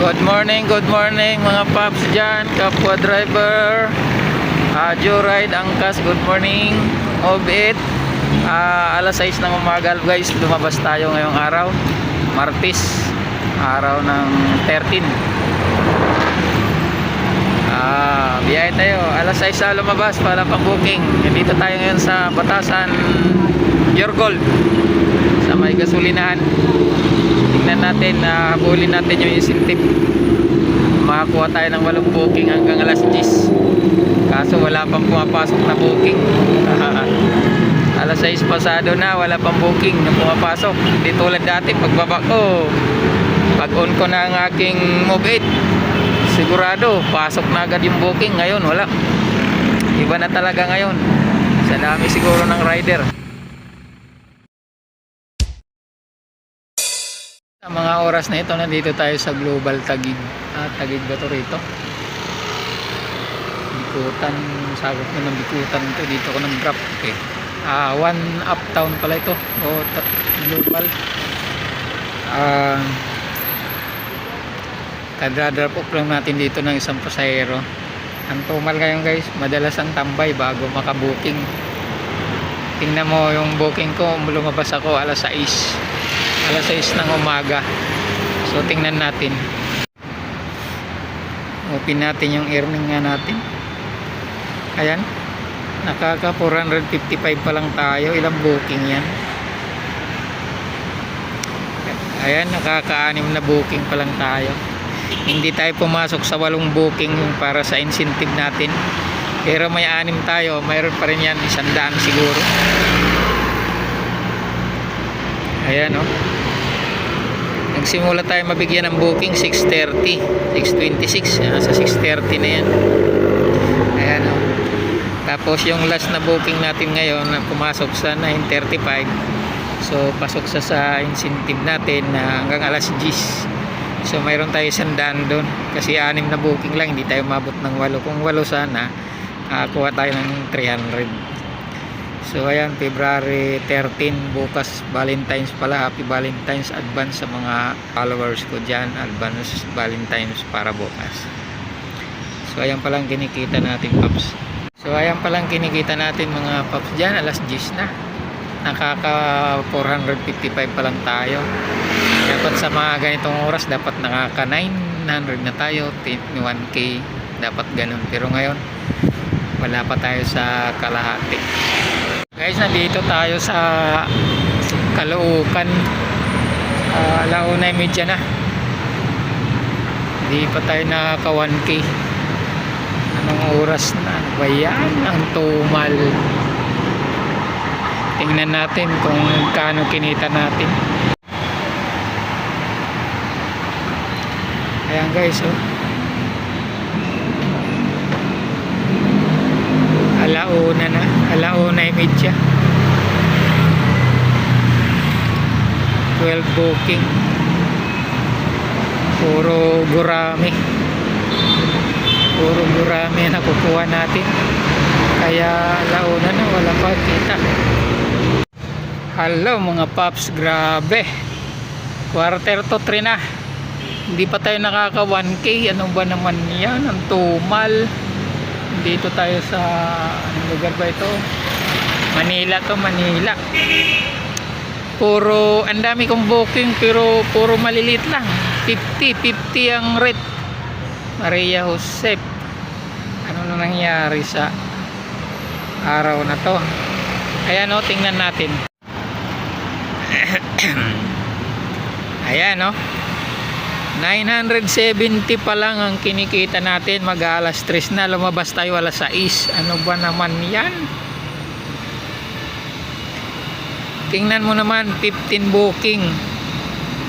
Good morning, good morning mga paps dyan, kapwa driver. Uh, Joyride, Angkas, good morning. Obit, Ah, alas 6 ng umaga guys, lumabas tayo ngayong araw. Martis, araw ng 13. Ah, biyahe tayo. Alas 6 na lumabas para pang booking. Dito tayo ngayon sa Batasan, Yorgol. Sa may gasolinahan. Tingnan natin, na habulin natin yung incentive. Makakuha tayo ng walong booking hanggang alas 10. Kaso wala pang pumapasok na booking. alas 6 pasado na, wala pang booking na pumapasok. Hindi tulad dati, pagbaba ko, pag on ko na ang aking move 8, sigurado, pasok na agad yung booking. Ngayon, wala. Iba na talaga ngayon. Sa dami siguro ng rider. Sa mga oras na ito, nandito tayo sa Global Tagig. Ah, Tagig ba to rito? Bikutan, sagot na ng Bikutan to. Dito ko nag-drop. Okay. Ah, one uptown pala ito. O, global. Ah, kadra-drop off lang natin dito ng isang pasahero. Ang tumal ngayon guys, madalas ang tambay bago makabuking. Tingnan mo yung booking ko, lumabas ako alas 6 alas 6 ng umaga. So tingnan natin. Open natin yung earning nga natin. Ayan. Nakaka 455 pa lang tayo. Ilang booking yan? Ayan nakaka-anim na booking pa lang tayo. Hindi tayo pumasok sa walong booking para sa incentive natin. Pero may anim tayo. Mayroon pa rin yan. Isang daan siguro. Ayan o oh. Nagsimula tayo mabigyan ng booking 6.30 6.26 nasa 6.30 na yan. Ayan o tapos yung last na booking natin ngayon na pumasok sa 9.35 so pasok sa sa incentive natin na hanggang alas 10 so mayroon tayo isang daan doon. Kasi anim na booking lang hindi tayo mabot ng walo. Kung walo sana kuha tayo ng 300 So ayan, February 13 bukas Valentine's pala. Happy Valentine's advance sa mga followers ko dyan. Advance Valentine's para bukas. So ayan palang kinikita natin Paps. So ayan palang kinikita natin mga Paps dyan. Alas 10 na. Nakaka 455 pa lang tayo. Dapat sa mga ganitong oras dapat nakaka 900 na tayo. 1k dapat ganun. Pero ngayon wala pa tayo sa kalahati. Guys nandito tayo sa Caloocan uh, alauna medya na. Hindi pa tayo nakaka 1k anong oras na? Ano yan? Ang tumal. Tingnan natin kung kano kinita natin. Ayan guys oh alauna na alauna ay medya 12 booking. Puro gurami puro gurami na kukuha natin. Kaya alauna na wala pa kita. Hello mga paps grabe. Quarter to 3 na. Hindi pa tayo nakaka 1k ano ba naman yan? Ang tumal dito tayo sa anong lugar ba ito? Manila to Manila. Puro ang dami kong booking pero puro maliliit lang. 50 50 ang rate Maria Josep ano na nangyari sa araw na to? Ayan o tingnan natin. Ayan o 970 pa lang ang kinikita natin. Mag alas 3 na lumabas tayo alas 6 ano ba naman yan? Tingnan mo naman 15 booking.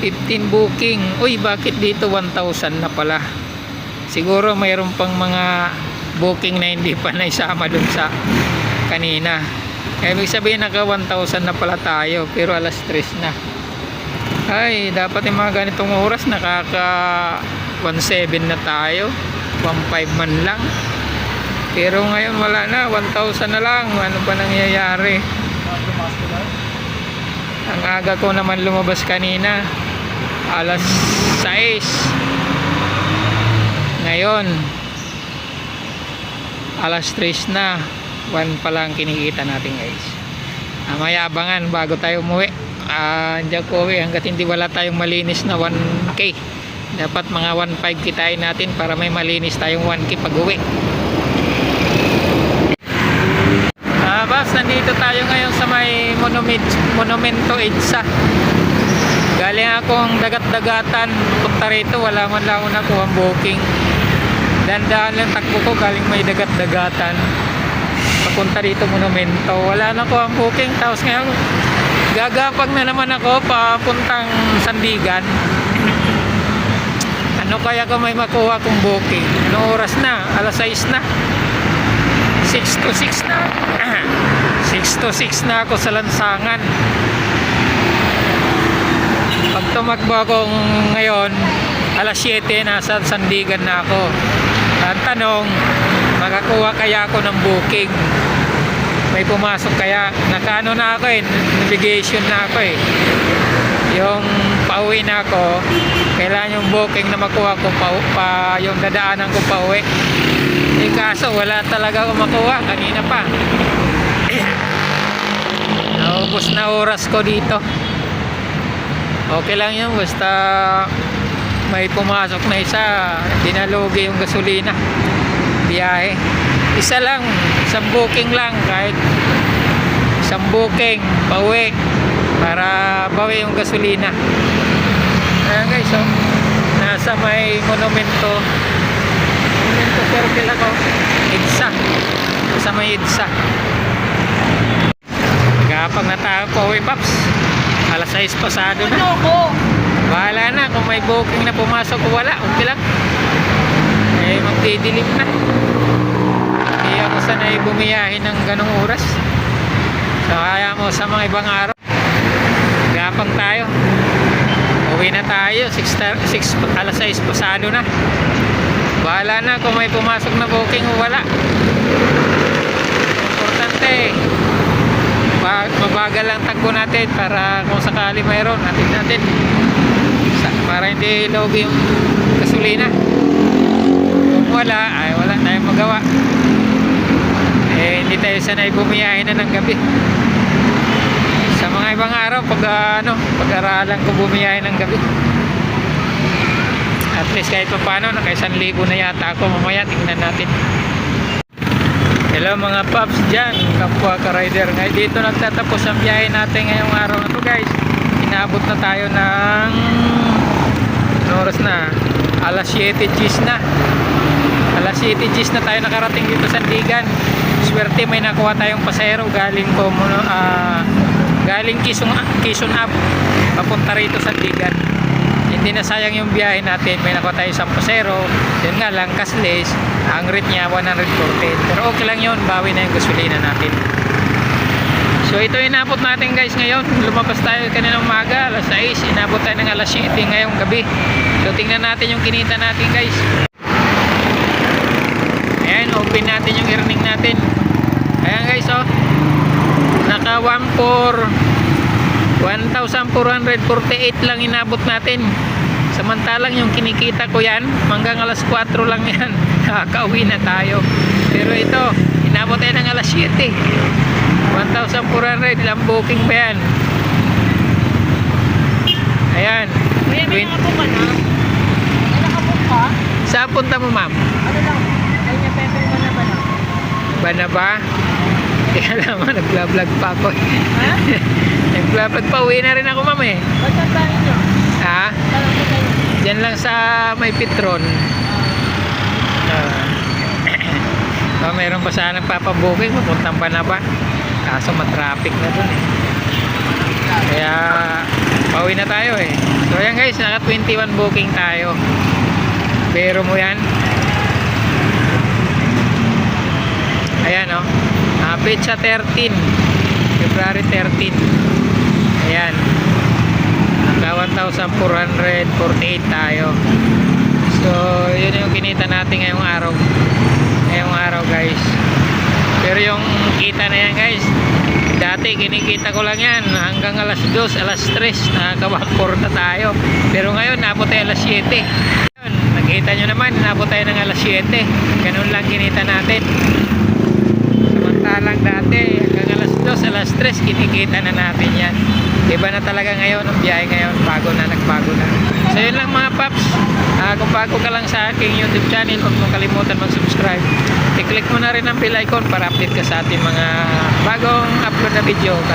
15 booking. Uy bakit dito 1,000 na pala? Siguro mayroon pang mga booking na hindi pa naisama dun sa kanina. Ibig sabihin naka 1,000 na pala tayo pero alas 3 na ay dapat yung mga ganitong oras nakaka 1.7 na tayo 1.5 man lang pero ngayon wala na 1,000 na lang ano pa nangyayari ang aga ko naman lumabas kanina alas 6 ngayon, alas 3 na. 1 pa lang kinikita natin guys. May abangan bago tayo umuwi. Ah, hindi ako uwi hanggat hindi wala tayong malinis na 1K. Dapat mga 1.5 kitain natin para may malinis tayong 1K pag uwi. Ah, bas, nandito tayo ngayon sa may monument, Monumento EDSA. Galing akong dagat-dagatan, punta rito, wala man lang ako nakuha booking. Dandaan lang takbo ko, galing may dagat-dagatan. Papunta dito monumento, wala na ko ang booking. Tapos ngayon, gagapag na naman ako papuntang Sandigan. Ano kaya ko may makuha kong booking? Anong oras na? Alas 6 na. 6 to 6 na. 6 to 6 na ako sa lansangan. Pag tumakbo ako ngayon, alas 7, nasa Sandigan na ako. Ang tanong, makakuha kaya ako ng booking? May pumasok kaya? Nakaano na ako eh, navigation na ako eh. Yung pauwi na ako, kailangan yung booking na makuha ko pa, pa yung dadaanan ko pauwi. Eh kaso wala talaga ako makuha kanina pa. Naubos na oras ko dito. Okay lang yun basta may pumasok na isa, dinalugi yung gasolina. Biyahe. Isa lang, isang booking lang kahit isang booking, pauwi para bawi yung gasolina. Ayan guys, oh, nasa may monumento monumento circle ako EDSA sa may EDSA Gapag na tayo po, uwi paps. Alas 6 pasado na. Bahala na kung may booking na pumasok o wala. Okay lang. Eh, magdidilim na. Sanay bumiyahin ng ganong oras. So, kaya mo sa mga ibang araw. Gapang tayo. Uwi na tayo. 6, 6, alas 6 pasado na. Bahala na kung may pumasok na booking o wala. Importante. Ma- mabagal lang tagpo natin para kung sakali mayroon natin natin para hindi logi yung gasolina kung wala ay wala tayong magawa eh hindi tayo sanay bumiyahin na ng gabi sa mga ibang araw pag ah, ano pag-aralan ko bumiyahin ng gabi at least kahit pa paano naka isang libo na yata ako mamaya tingnan natin Hello mga paps dyan, kapwa ka-rider. Ngayon dito nagtatapos ang biyahe natin ngayong araw na to guys. Inabot na tayo ng anong oras na? Alas 7 G's na. Alas 7 G's na tayo nakarating dito sa Sandigan. Swerte may nakuha tayong pasero galing ko ah galing Quezon, Quezon Up papunta rito sa Sandigan. Hindi na sayang yung biyahe natin. May nakuha tayo isang pasero. Yun nga lang, cashless. Ang rate niya 114. Pero okay lang yun. Bawi na yung gasolina natin. So ito inabot natin guys ngayon. Lumabas tayo kanina umaga. Alas 6. Inabot tayo ng alas 7 ngayong gabi. So tingnan natin yung kinita natin guys. Open natin yung earning natin. Ayan guys oh. Naka 1 1,448 lang inabot natin. Samantalang yung kinikita ko yan, hanggang alas 4 lang yan. Nakakauwi na tayo. Pero ito, inabot tayo ng alas 7. 1,400, ilang booking ba yan? Ayan. Kuya, may 20 nakapok ka na? May nakapok ka? Saan punta mo ma'am? Ano lang? Ay, niya pepper ko na ba na? Ba na ba? Kaya naman, nagla-vlog pa ako. Ha? nagla-vlog pa, uwi na rin ako ma'am eh. Ba't ang tayo nyo? Ha? Diyan lang sa may Petron. Ah, oh, meron pa sana papabuking, papuntang pa na ba? Kaso matraffic na dun eh. Kaya, pauwi na tayo eh. So ayan guys, naka 21 booking tayo. Pero mo yan. Ayan oh. Uh, petsa 13. February 13. Ayan. Naka 1,448 tayo. So, yun yung kinita natin ngayong araw. Ngayong araw guys. Pero yung kita na yan guys, dati kinikita ko lang yan hanggang alas 2, alas 3, nakaka 4 na tayo. Pero ngayon, napot tayo alas 7. Yun, nag Kita nyo naman, inabot tayo ng alas 7. Ganun lang kinita natin. Samantalang dati, hanggang alas 2, alas 3, kinikita na natin yan. Iba na talaga ngayon, ang biyahe ngayon, bago na, nagbago na. So yun lang mga paps, Ah, kung bago ka lang sa aking YouTube channel, huwag mong kalimutan mag-subscribe. I-click mo na rin ang bell icon para update ka sa ating mga bagong upload na video.